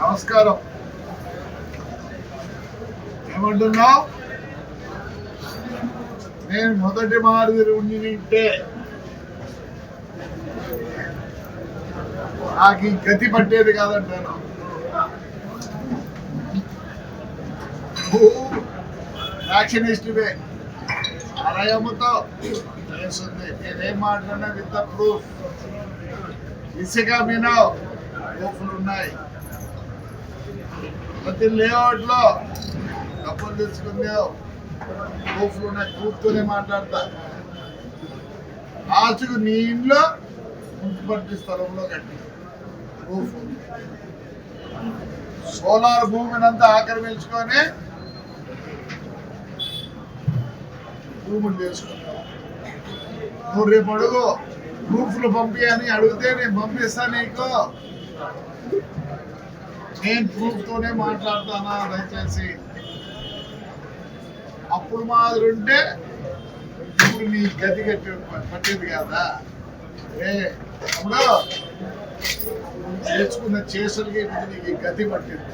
నమస్కారం. ఏమంటున్నావు? నేను మొదటి మాదిరి ఉండి నాకు ఈ గతి పట్టేది కాదంటాను యాక్షనిస్టువే. అరయముతో చేస్తుంది నేనేం మాట్లాడినా విత్ ప్రూఫ్ ఇసుక మీద ప్రూఫ్లు ఉన్నాయి. ప్రతి లేఅవుట్లో డబ్బులు తీసుకుందేవు ప్రూఫ్లు ఉన్నాయి. ప్రూఫ్తోనే మాట్లాడతా. ఆచుకు నీ ఇంట్లో మున్సిపాలిటీ స్థలంలో కట్టి. ప్రూఫ్ ఉంది. సోలార్ భూమిని అంతా ఆక్రమించుకొని భూములు చేసుకున్నావు నువ్వు రేపు అడుగు. ప్రూఫ్లు పంపి అని అడిగితే నేను పంపిస్తా నీకు. నేను ప్రూఫ్ తోనే మాట్లాడతానా? దయచేసి. అప్పుడు మాదిరి ఉంటే ఇప్పుడు నీ గది కట్టే పట్టేది కదా? ఏ అప్పుడు చేసుకున్న చేసులకి ఇప్పుడు నీకు ఈ గతి పట్టింది.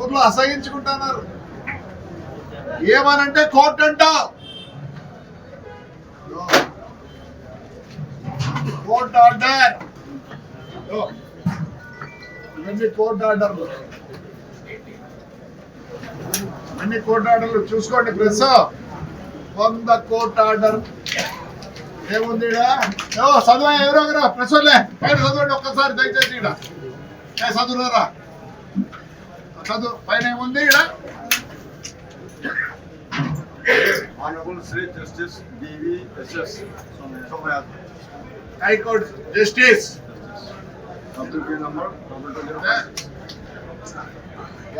ఊర్లో అసహించుకుంటున్నారు. ఏమనంటే కోర్టు అంటావు. Court order. ఇవన్నీ కోర్ట్ ఆర్డర్లు. అన్ని కోర్ట్ ఆర్డర్లు చూసుకోండి ప్రెస్. వంద కోర్ట్ ఆర్డర్. ఏముంది చదువు ఎవరో ఒకరు ప్రెస్ పైన చదవండి ఒక్కసారి దయచేసి ఏ చదువురా చదువు పైన ఏముంది Sri Justice D.V.S.S. Somayat. High court justice.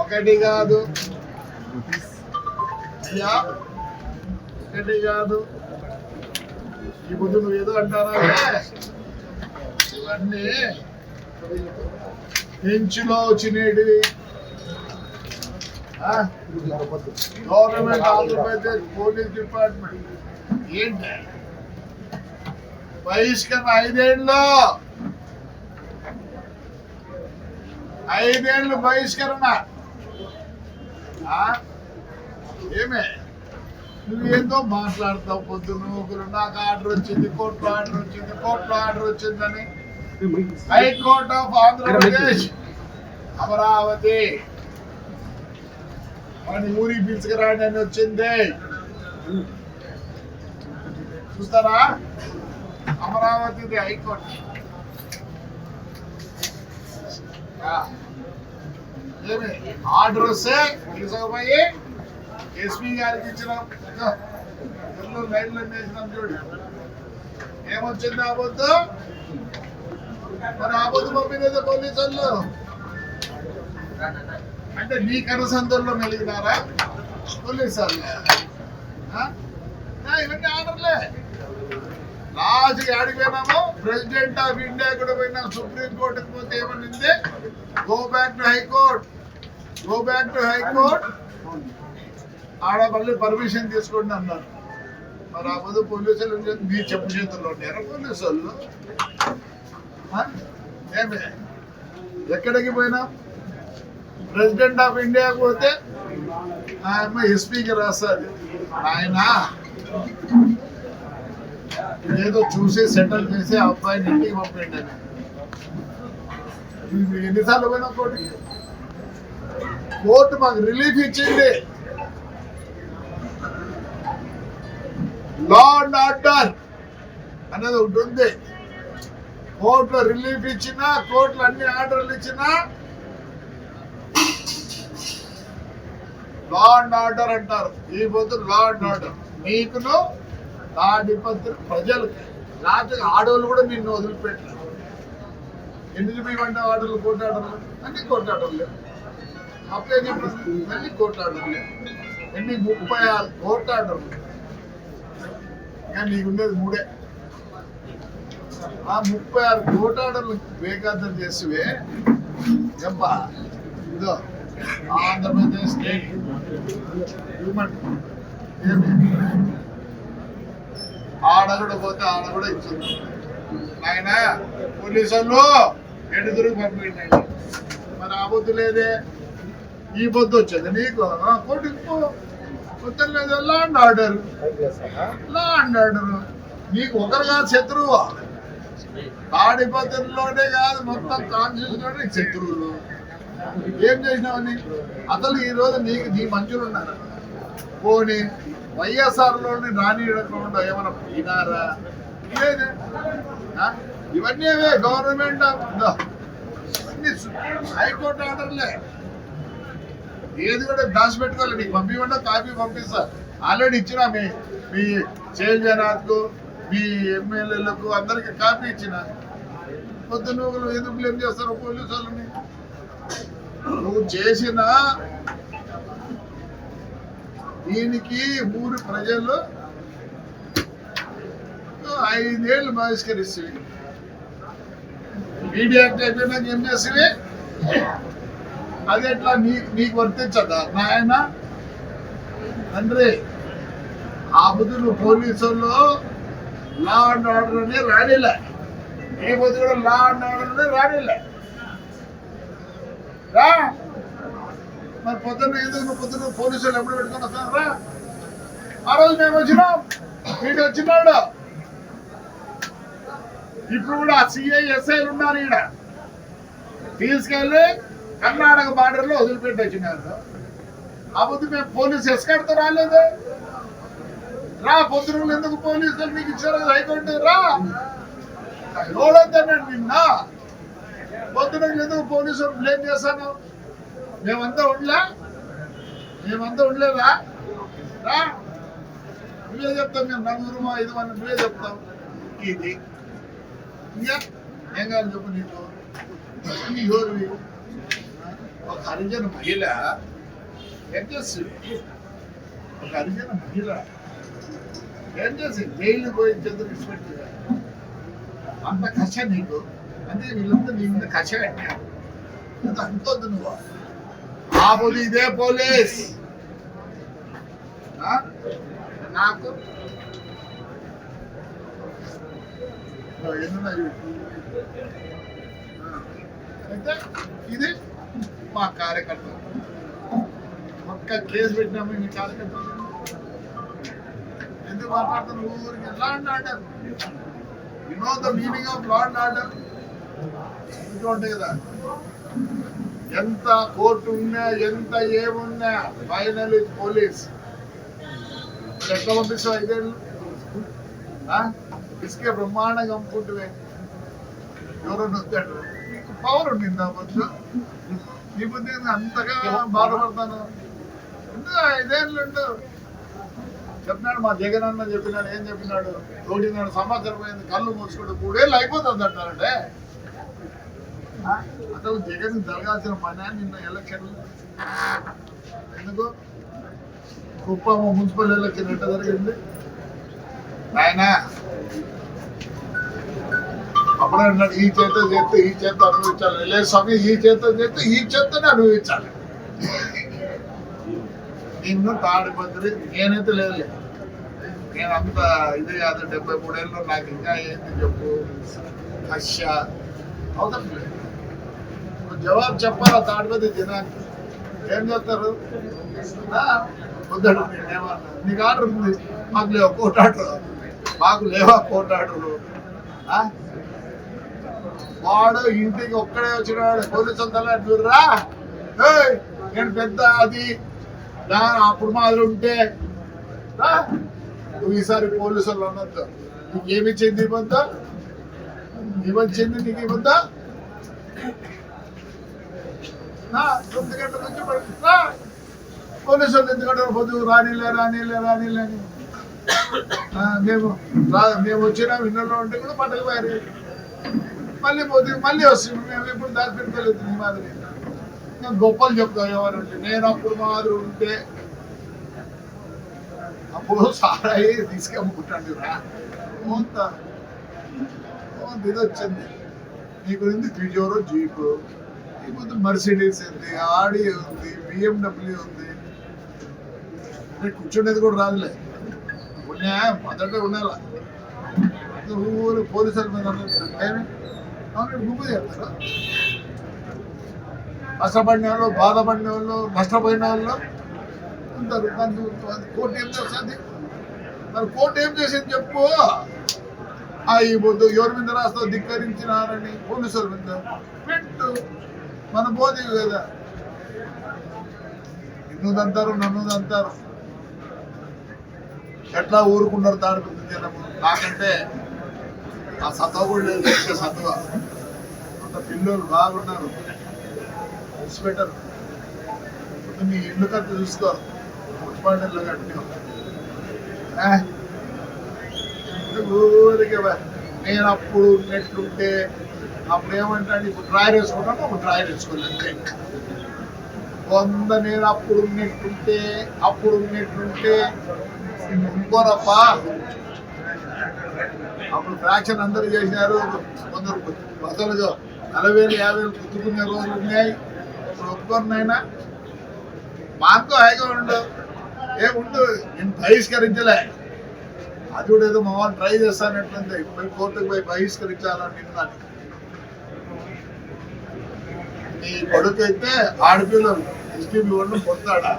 ఒకటి కాదు. అయ్యా ఒకటి కాదు. ఈ ముందు నువ్వు ఏదో అంటారా? ఇవన్నీ పెంచులో వచ్చినవి. Government Andhra Pradesh police department. ఏంటి? బహిష్కరణ ఐదేళ్ళలో ఐదేళ్ళు బహిష్కరణ. ఆ? ఏమే? నువ్వేందో మాట్లాడతావు పొద్దున్న ఒకరు నాకు ఆర్డర్ వచ్చింది కోర్టు ఆర్డర్ వచ్చింది కోర్టులో ఆర్డర్ వచ్చిందని. High court of Andhra Pradesh Amaravati. వాడిని ఊరికి పిలుచుకురాండి అని వచ్చింది. చూస్తారా? అమరావతిది హైకోర్టు ఆ. ఏమి? ఆర్డర్ వస్తే తీసుకుపోయి ఎస్పీ గారికి ఇచ్చినాం. ఇదిగో, ఎల్లు లైన్లో వేసినాం చూడు. ఏమొచ్చింది ఆబొద్దు మరి ఆబొద్దు పంపినది పోలీసు వాళ్ళు అంటే నీ కనసందుల్లో మెలిగినారా? పోలీసు వాళ్ళు ఇవన్నీ ఆర్డర్లే. లాస్ట్ ఆడికి పోయినాము ప్రెసిడెంట్ ఆఫ్ ఇండియా కూడా పోయినాం సుప్రీం కోర్టుకి పోతే ఏమనింది? Go back to high court go back to high court ఆడ మళ్ళీ పర్మిషన్ తీసుకోండి అన్నారు. మరి ఆ ముందు పోలీసులు మీ చెప్పు చేతుల్లో ఉంటారా పోలీసు వాళ్ళు ఎక్కడికి పోయినా? ప్రెసిడెంట్ ఆఫ్ ఇండియా పోతే ఆయన ఎస్పీకి రాస్తారు ఆయన? ఏదో చూసి సెటిల్ చేసి ఆ అబ్బాయిని ఇంటికి పంపండి అని. ఎన్నిసార్లు పోయినా కోర్టుకి కోర్టు మాకు రిలీఫ్ ఇచ్చింది. లా అండ్ ఆర్డర్ అనేది ఒకటి ఉంది. కోర్టులో రిలీఫ్ ఇచ్చినా కోర్టులో అన్ని ఆర్డర్లు ఇచ్చినా లా అండ్ ఆర్డర్ అంటారు. ఈ పొద్దు లా అండ్ ఆర్డర్ మీకును తాడిపత్రి ప్రజలు లేకపోతే ఆడవాళ్ళు కూడా నిన్ను వదిలిపెట్టలేదు ఎందుకు మీ వంట ఆటలు ఆర్డర్లు అన్ని కోర్టు లేవు అప్పుడే చెప్పింది మళ్ళీ కోర్టు ఎన్ని ముప్పై ఆరు కోట్లాడరు. ఆర్డర్లు ఇక నీకు ఉండేది మూడే. ఆ ముప్పై ఆరు కోటాడలు వేగాంతం చేసివే. ఎంపా ఇదో ఆంధ్రప్రదేశ్ స్టేట్. హ్యూమన్ ఏమి? ఆడ పోతే ఆడ కూడా ఇచ్చింది. ఆయన పోలీసు వాళ్ళు ఎడుగురు పంపించండి. మరి ఆ బొద్దు లేదే? ఈ బొద్దు వచ్చేది నీకు? కోర్టుకు కొట్టుకు లేదు law and order law and order నీకు ఒకరు కాదు శత్రువు. తాడిపత్రిలోనే కాదు మొత్తం కాన్స్టిట్యూషన్ శత్రువులు. ఏం చేసినావని అసలు ఈ రోజు నీకు నీ మంచులు ఉన్నారు? పోనీ వైఎస్ఆర్లోని రానియకుండా ఏమైనా పోయినారా? లేదే ఇవన్నీ ఏవే గవర్నమెంట్ హైకోర్టు ఆర్డర్లే. ఏది కూడా దాచిపెట్టుకోవాలి నీకు పంపించకుండా కాపీ పంపిస్తా. ఆల్రెడీ ఇచ్చిన మీ మీ చేజనాథ్కు మీ ఎమ్మెల్యేలకు అందరికి కాపీ ఇచ్చిన. పొద్దున్న ఎందుకు బ్లేమ్ చేస్తారు పోలీసు వాళ్ళని? నువ్వు చేసిన దీనికి మూడు ప్రజలు ఐదేళ్ళు బహిష్కరిస్తుంది. మీడియా అయిపోయినాక ఏం చేసివి అది ఎట్లా నీ నీకు వర్తించదా? నాయన తండ్రి ఆ బుద్ధులు పోలీసుల్లో లా అండ్ ఆర్డర్ అని రానిలే. నీ బుద్ధి కూడా లా అండ్ ఆర్డర్ అని రానిలే. రా. మరి పొద్దున్న ఎందుకు నువ్వు పొద్దున్న పోలీసులు ఎప్పుడు పెట్టుకొని రా. ఆ రోజు మేము వచ్చినాం. వీడు వచ్చినాడు ఇప్పుడు కూడా సిఐ ఎస్ఐలు ఉన్నారు ఈడ. తీసుకెళ్ళి కర్ణాటక బార్డర్లో వదిలిపెట్టి వచ్చినారు. ఆ పొద్దు మేము పోలీసు ఎస్కర్తో రాలేదు. రా పొద్దున ఎందుకు పోలీసులు మీకు ఇచ్చారు హైకోర్టు రా. నేను నిన్న పొద్దున ఎందుకు పోలీసులు బ్లేమ్ చేశాను? మేమంతా ఉండలే? మేమంతా ఉండలేదా? రా. నువ్వే చెప్తాం మేము నలుగురు ఐదు మంది నువ్వే చెప్తాం ఇది. ఇంకా ఏం కాదు చెప్పు నీకు? నీ ఎవరివి? ఒక హరిజన మహిళ. ఏం చేస్తుంది? ఒక హరిజన మహిళ. ఏం చేసి జైలు పోయి చంద్ర ఇన్స్పెక్ట్ అంత కష నీకు. అంటే వీళ్ళంతా నీ మీద కష కట్టారు అంత అనుకోద్దు నువ్వు. బాబుది ఇదే పోలీస్. నాకు. అయితే ఇది మా కార్యకర్త ఒక్క కేసు పెట్టినాము మీ కార్యకర్త ఎందుకు మాట్లాడుతున్నారు? ఊరికి ఎలా and order you know the meaning of law order ఇంట్లో కదా. ఎంత కోర్టు ఉన్నా ఎంత ఏమున్నా ఫైనల్ ఇస్ పోలీస్. ఎట్లా పంపిస్తావు ఐదేళ్ళు? ఇసుకే బ్రహ్మాండంగా అమ్ముకుంటువే ఎవరన్నా వస్తాడు నీకు పవర్ ఉండిందా బొద్దు నీ బుద్ధి అంతగా బాధపడతాను. ఎందుకు ఐదేళ్ళు ఉండు? చెప్పినాడు మా జగన్ అన్న చెప్పినాడు ఏం చెప్పినాడు? ఒకటిన్నర సంవత్సరం పోయింది. కళ్ళు మూసుకుంటూ మూడేళ్ళు అయిపోతుంది అంటారంటే. అసలు జగన్ జరగాల్సిన పని నిన్న ఎలక్షన్లు. ఎందుకు? కుప్పం మున్సిపల్ ఎలక్షన్ ఎట్ట జరిగింది? ఆయన అప్పుడే అన్నాడు ఈ చేత చేస్తే ఈ చేత అనుభవించాలి. లేదు స్వామి ఈ చేత చేస్తే ఈ చేతనే అనుభవించాలి. నిన్ను తాడిపత్రి నేనైతే లేదు నేను అంత ఇది కాదు డెబ్బై మూడేళ్ళు నాకు ఇంకా ఏంటి చెప్పు? హర్ష. అవసరం లేదు జవాబు చెప్పాలా? తాడిపత్రి జనానికి ఏం చెప్తారు? వద్దడు నీకు ఆర్డర్ ఉంది. మాకు లేవా కోర్టు ఆర్డర్. మాకు లేవా కోర్టు ఆర్డర్లు ఆ? వాడు ఇంటికి ఒక్కడే వచ్చినాడు. పోలీసు అంతా నేను పెద్ద అది అప్పుడు మాదిరి ఉంటే నువ్వు ఈసారి పోలీసులు వాళ్ళు నువ్వు నీకు ఏమి ఇచ్చింది ఇవ్వద్దా ఇవ్వచ్చింది నీకు ఇవ్వద్దా తొమ్మిది గంటల నుంచి బయట పోలీసులు ఎందుకంటే పొద్దు రానిలే రానిలే రానిలే అని. మేము రా- మేము వచ్చినా ఇళ్ళలో ఉంటే కూడా పంటలు పోయారు మళ్ళీ పోతే మళ్ళీ వస్తుంది మేము ఎప్పుడు దాని పెట్టుకోలేదు ఈ మాదిరి. నేను గొప్పలు చెప్తాం ఎవరంటే నేను అప్పుడు మాదిరి ఉంటే అప్పుడు సారాయి తీసుకెమ్ముకుంటాను రా. ఇది వచ్చింది. నీ గురించి పిజోరో జీపు లేకపోతే మర్సిడీస్ ఉంది ఆడి ఉంది బిఎండబ్ల్యూ ఉంది. అంటే కూర్చునేది కూడా రాదులే. ఉన్నా మొదట ఉండాల? ఊరు పోలీసుల మీద గుంపు చేస్తారు? కష్టపడిన వాళ్ళు బాధపడిన వాళ్ళు నష్టపోయిన వాళ్ళు ఉంటారు. దాన్ని కోర్టు ఏం చేస్తుంది? మరి కోర్టు ఏం చేసింది చెప్పు? ఆ ఈ పొద్దు ఎవరి మీద రాస్తావు? ధిక్కరించినారని పోలీసుల మీద పెట్టు. మన బోధి కదా. నిన్నుదంటారు నన్నుదంటారు ఎట్లా ఊరుకున్నారు దాని జనము? నాకంటే ఆ సత్వ కూడా లేదు సత్వ. అంత పిల్లలు బాగున్నారు. పెట్టరు మీ ఇల్లు కట్ట చూసుకోరు. మున్సిపాలిటీలో కట్టి ఊరికే బా. నేను అప్పుడు ఉన్నట్లుంటే అప్పుడు ఏమంటాడు? ఇప్పుడు డ్రాయర్ వేసుకున్నాను అప్పుడు డ్రాయర్ వేసుకోలేదు వంద నేను అప్పుడు ఉన్నట్టుంటే అప్పుడు ఉన్నట్టుంటే ఇంకోరప్పా అప్పుడు ఫ్రాక్షన్ అందరూ చేసినారు. కొందరు అసలు నలభై వేలు యాభై వేలు గుర్తుకునే రోజులు ఉన్నాయి. ఇప్పుడు ఒప్పుకోరు నాయనా. మాతో హాయిగా ఉండు. ఏ ఉండు. నేను బహిష్కరించలే అది కూడా ఏదో మా వాళ్ళు ట్రై చేస్తానట్లుంది. పోయి కోర్టుకు పోయి బహిష్కరించాలని నిన్నదాన్ని నీ కొడుకు అయితే ఆడపిల్లలు ఎస్టీ వాళ్ళు పొందాడా?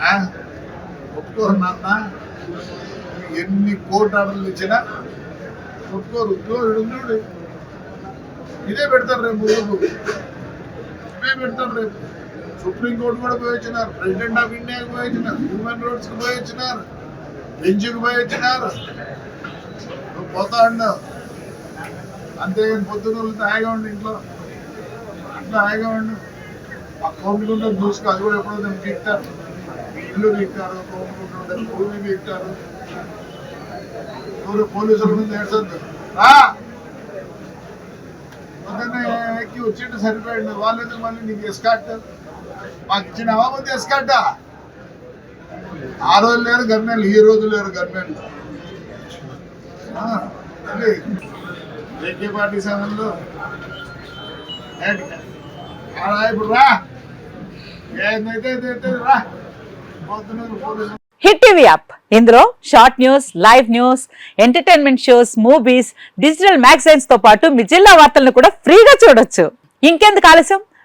ఆ? ఒప్పుకోరు నాన్న. ఎన్ని కోర్టు ఆర్డర్లు ఇచ్చినా ఒప్పుకోరు. ఉద్యోగుడు చూడు. ఇదే పెడతారు రేపు ముందుకు ఇదే పెడతారు రేపు. సుప్రీం కోర్టు కూడా పోయి వచ్చినారు ప్రెసిడెంట్ ఆఫ్ ఇండియాకి పోయి వచ్చినారు హ్యూమన్ రైట్స్కి పోయి వచ్చినారు బెంచ్కి పోయి వచ్చినారు నువ్వు పోతా ఉండవు అంతేగాని పొద్దున హాయిగా ఉండు ఇంట్లో. అట్లా హాయిగా ఉండు. అకౌంట్ కూడా చూసుకో అది కూడా ఎప్పుడో దాన్ని తిట్టారు. ఇల్లు తిట్టారు అకౌంట్ భూమి తిట్టారు. ఎవరు పోలీసుల ముందు ఏడ్చొద్దు. పొద్దున్నే ఎక్కి వచ్చిండు సరిపోయింది. వాళ్ళు ఎందుకు మళ్ళీ నీకు ఎస్కాట్ మాకు ఇచ్చిన అవ్వకపోతే ఎస్కాటా ఆ రోజు లేరు గవర్నమెంట్ ఈ రోజు లేరు గవర్నమెంట్ ఏకే పార్టీ సమయంలో ఇప్పుడు రా. ఏందైతే రా. పోతున్నారు పోలీసులు హిట్ టీవీ యాప్. ఇందులో short news live news entertainment shows movies digital మ్యాగజైన్స్తో పాటు మీ జిల్లా వార్తలను కూడా ఫ్రీగా చూడొచ్చు. ఇంకెందుకు ఆలస్యం?